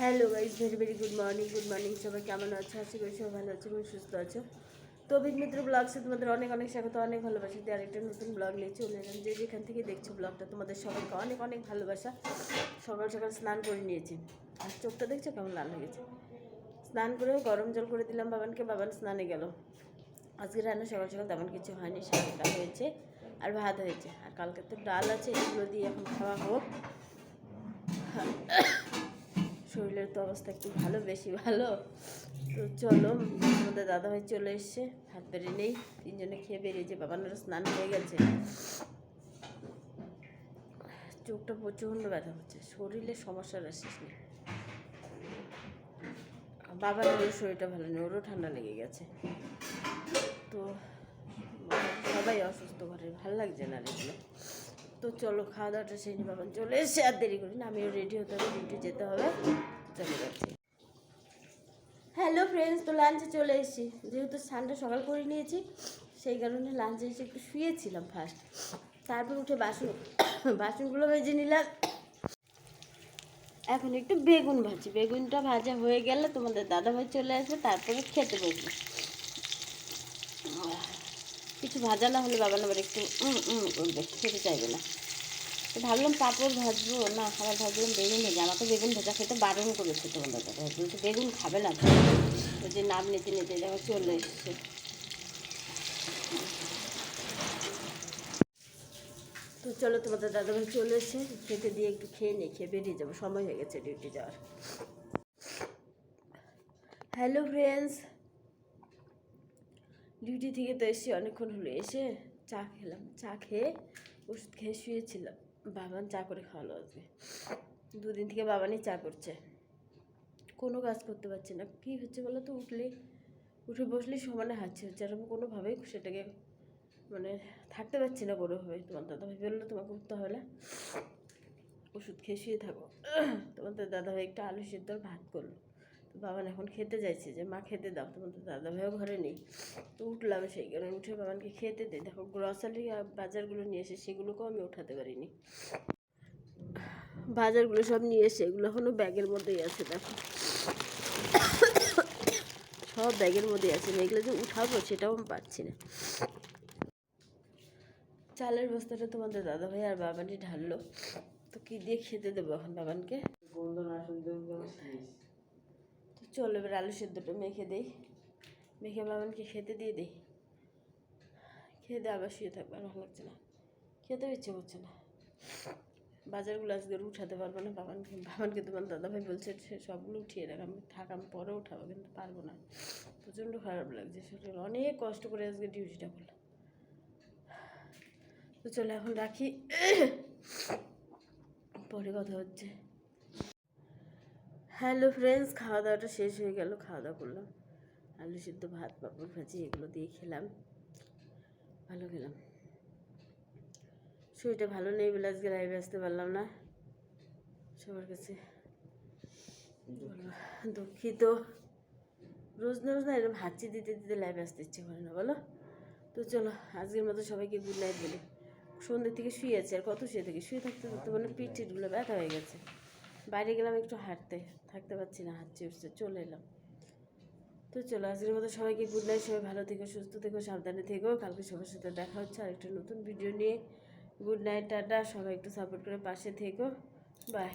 Hello guys very very good morning good morning সবাই কেমন আছো? আশা করি সবাই ভালো আছো এবং সুস্থ আছো। তো মিত্র ব্লগসে তোমাদের অনেক অনেক স্বাগত, অনেক ভালোবাসা। দিয়ে আরেকটা নতুন ব্লগ নিয়ে চলে এলাম, যে যেখান থেকে দেখছ ব্লগটা তোমাদের সবাইকে অনেক অনেক ভালোবাসা। সকাল সকাল স্নান করে নিয়েছি। আর চোখটা দেখছ কেমন লাল হয়ে গেছে? স্নান করেও গরম জল করে দিলাম, বাবানকে, বাবান স্নানে গেল। আজকে রান্না সকাল সকাল তেমন কিছু হয়নি শাকটা হয়েছে আর ভাত হয়েছে। আর কালকে তো ডাল আছে, এগুলো দিয়ে এখন খাওয়া হোক। শরীরের তো অবস্থা একটু ভালো, বেশি ভালো। তো চলো, আমাদের দাদাভাই চলে এসছে হাত বেড়ে নেই, তিনজনে খেয়ে বেরিয়েছে বাবানোরও স্নান হয়ে গেছে। চোখটা প্রচণ্ড ব্যথা হচ্ছে শরীরে সমস্যার আসিস নেই। বাবার শরীরটা ভালো নেই, ওরও ঠান্ডা লেগে গেছে। তো সবাই অসুস্থ ঘরে, ভালো লাগছে না এগুলো? তো চলো খাওয়া দাওয়াটা সেই বাবা। চলে এসে আর দেরি করি না, আমিও রেডি হতে হবে, ডিউটি যেতে হবে। চলে যাচ্ছি। হ্যালো ফ্রেন্ডস তো লাঞ্চে চলে এসেছি। যেহেতু স্নানটা সকাল করে নিয়েছি, সেই কারণে লাঞ্চে এসে একটু শুয়েছিলাম ফার্স্ট তারপর উঠে বাসন, বাসনগুলো ভেজে নিলাম। এখন একটু বেগুন ভাজি। বেগুনটা ভাজা হয়ে গেলে তোমাদের দাদাভাই চলে আসবে, তারপরে খেতে বসবে। কিছু ভাজা না হলে বাবা আবার একটু করবে খেতে চাইবে না। তো ভাবলাম পাঁপড় ভাজবো, না খাবার ভাজলাম বেগুন ভেজে, আমাকে বেগুন ভাজা খেতে বারণ করেছে তোমাদের দাদা। বলছে বেগুন খাবে না, তো যে নাম নিতে নিতে দেখো চলে এসছে। তো চলো তোমাদের দাদাভাই চলে এসে খেতে দিয়ে একটু খেয়ে নিয়ে খেয়ে বেরিয়ে যাব, সময় হয়ে গেছে ডিউটি যাওয়ার। হ্যালো ফ্রেন্ডস ডিউটি থেকে তো এসে অনেকক্ষণ হলো, এসে চা খেলাম। চা খেয়ে ওষুধ খেয়ে শুয়েছিলাম। বাবান চা করে খাওয়ালো আজকে। দুদিন থেকে বাবানই চা করছে। কোনো কাজ করতে পারছে না। কী হচ্ছে বলো তো? উঠলে উঠে বসলেই সমানে হাঁচি হচ্ছে। আর কোনোভাবেই সেটাকে মানে থাকতে পারছি না কোনোভাবে তোমার দাদাভাই বলল, তোমাকে উঠতে হবে না। ওষুধ খেয়ে শুয়ে থাকো। তোমাদের দাদাভাই একটা আলু সিদ্ধ ভাত করল। তো বাবান এখন খেতে চাইছে যে, মা, খেতে দাও। তোমাদের দাদাভাইও ঘরে নেই। তো উঠলাম সেই কারণে উঠে বাবানকে খেতে দিই দেখো গ্রসারি বাজারগুলো নিয়ে এসে সেগুলোকেও আমি উঠাতে পারিনি। বাজারগুলো সব নিয়ে এসে এগুলো এখনও ব্যাগের মধ্যেই আছে, দেখো। সব ব্যাগের মধ্যেই আছে। এগুলো যে উঠাবো সেটাও আমি পারছি না। চালের বস্তাটা তোমাদের দাদা ভাই আর বাবানই ঢাললো। তো কি দিয়ে খেতে দেবো এখন বাবানকে? তো চলো এবার আলু সেদ্ধটা মেখে দেই। মেখে বাবানকে খেতে দিয়ে দিই। খেয়ে দিয়ে আবার শুয়ে থাকবে ভালো লাগছে না। খেতেও ইচ্ছে করছে না। বাজারগুলো আজকে উঠাতে পারব না। বাবানকে বাবানকে তোমার দাদাভাই বলছে, সে সবগুলো উঠিয়ে রাখ। আমি থাক আমি পরে উঠাবো, কিন্তু পারব না। প্রচণ্ড খারাপ লাগছে। শরীর অনেক কষ্ট করে আজকে ডিউটিটা করলাম। তো চলো এখন রাখি। পরে কথা হচ্ছে। হ্যালো ফ্রেন্ডস খাওয়া দাওয়াটা শেষ হয়ে গেল খাওয়া দাওয়া করলাম। আলু সিদ্ধ, ভাত, পাপড় ভাজি, এগুলো দিয়ে খেলাম। ভালো খেলাম শরীরটা ভালো নেই বলে আজকে লাইভে আসতে পারলাম না। সবার কাছে দুঃখিত। রোজ না রোজ না, এরকম হাঁচি দিতে দিতে লাইভে আসতে ইচ্ছে করে না, বলো? তো চলো, আজকের মতো সবাইকে গুড নাইট বলি। সন্ধ্যে থেকে শুয়ে আছে, আর কত শুয়ে থেকে? শুয়ে থাকতে থাকতে মানে পিঠ টিটগুলো ব্যথা হয়ে গেছে। বাইরে গেলাম একটু হাঁটতে থাকতে পারছি না, হাঁটছি, উঠছে, চলে এলাম। তো চলো, আজকের মতো সবাইকে গুড নাইট সবাই ভালো থেকো, সুস্থ থেকো, সাবধানে থেকো, কালকে সবার সাথে দেখা হচ্ছে আর একটা নতুন ভিডিও নিয়ে। গুড নাইট টাটা, সবাই একটু সাপোর্ট করে পাশে থেকো বাই